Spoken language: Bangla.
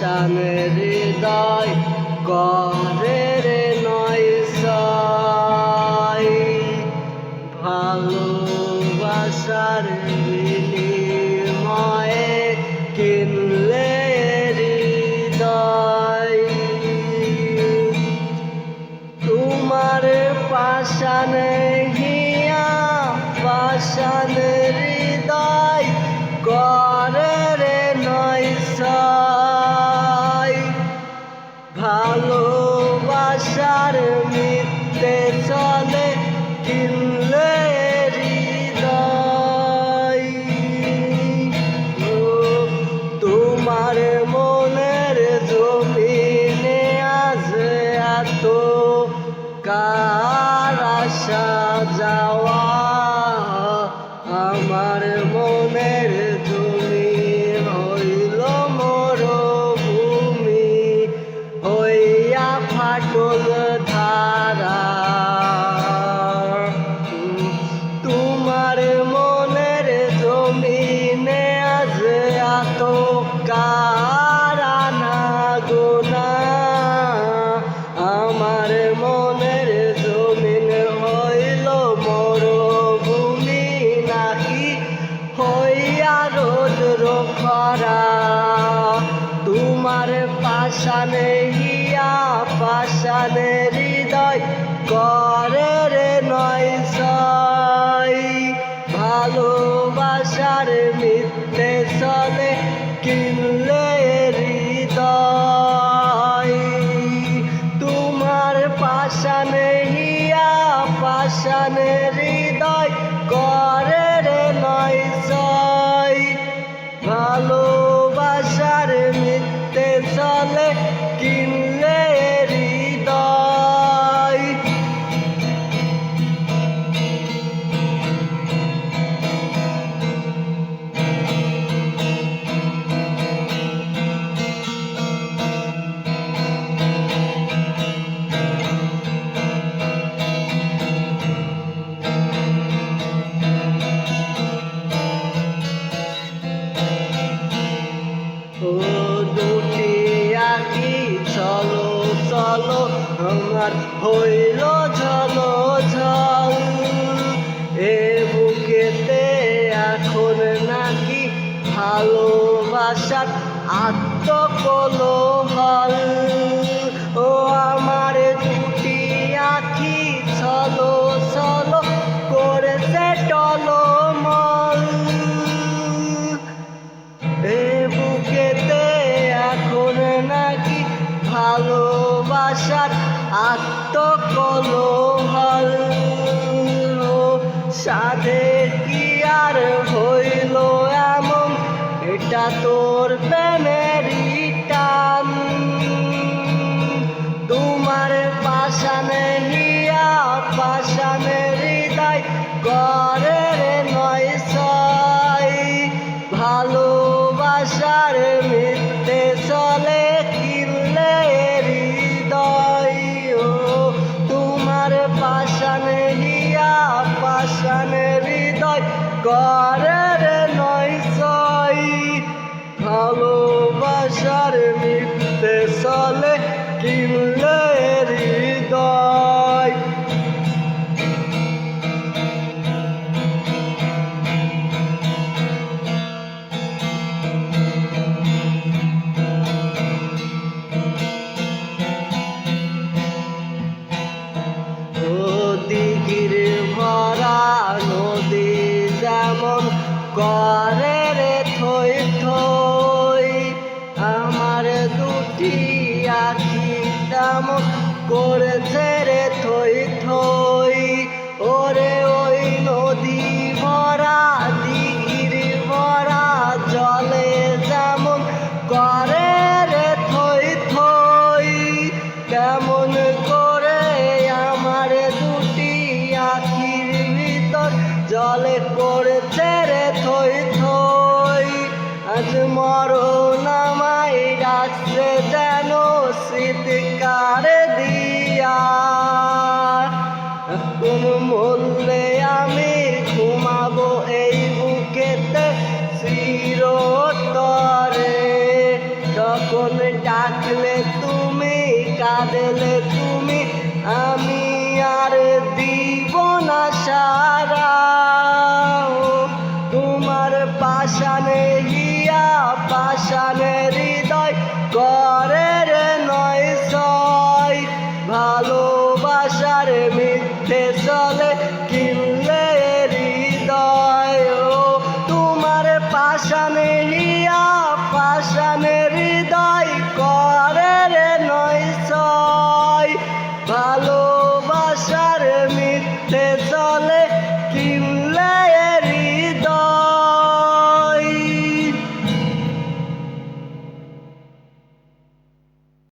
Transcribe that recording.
পাশানে হৃদয় করে কিনলে পাশানে ইয়া পাশানে হৃদয় করে রে নয় সয় ভালোবাসার মিথ্যে চলে কিনলে হইল ঝলো এ বুকেতে এখন নাকি ভালোবাসার আত্মকলো হল ও আমার দুটি আঁকি চলো চলো করেছে টলমল। এ বুকেতে এখন নাকি ভালোবাসার আত্মকলহল। সাধে কি আর হইল এমন? এটা তোর প্রেমেরই টান। তোমার পাশানে হিয়া, পাশানে হৃদয় করে হৃদয় করে রে নয় সয় ভালোবাসার মিথ্যে চলে কিনলে করে রে থই থই আমার দুটি আখি দাম করেছে দিতে কারে দিয়া কোন মূল্যে আমি ঘুমাবো এই বুকেতে চিরতরে। তখন ডাকলে তুমি, কাঁদলে তুমি, আমি আর দিব না সারা। তোমার পাশানে গিয়া পাশানে হৃদয় করে মিথ্যে চলে।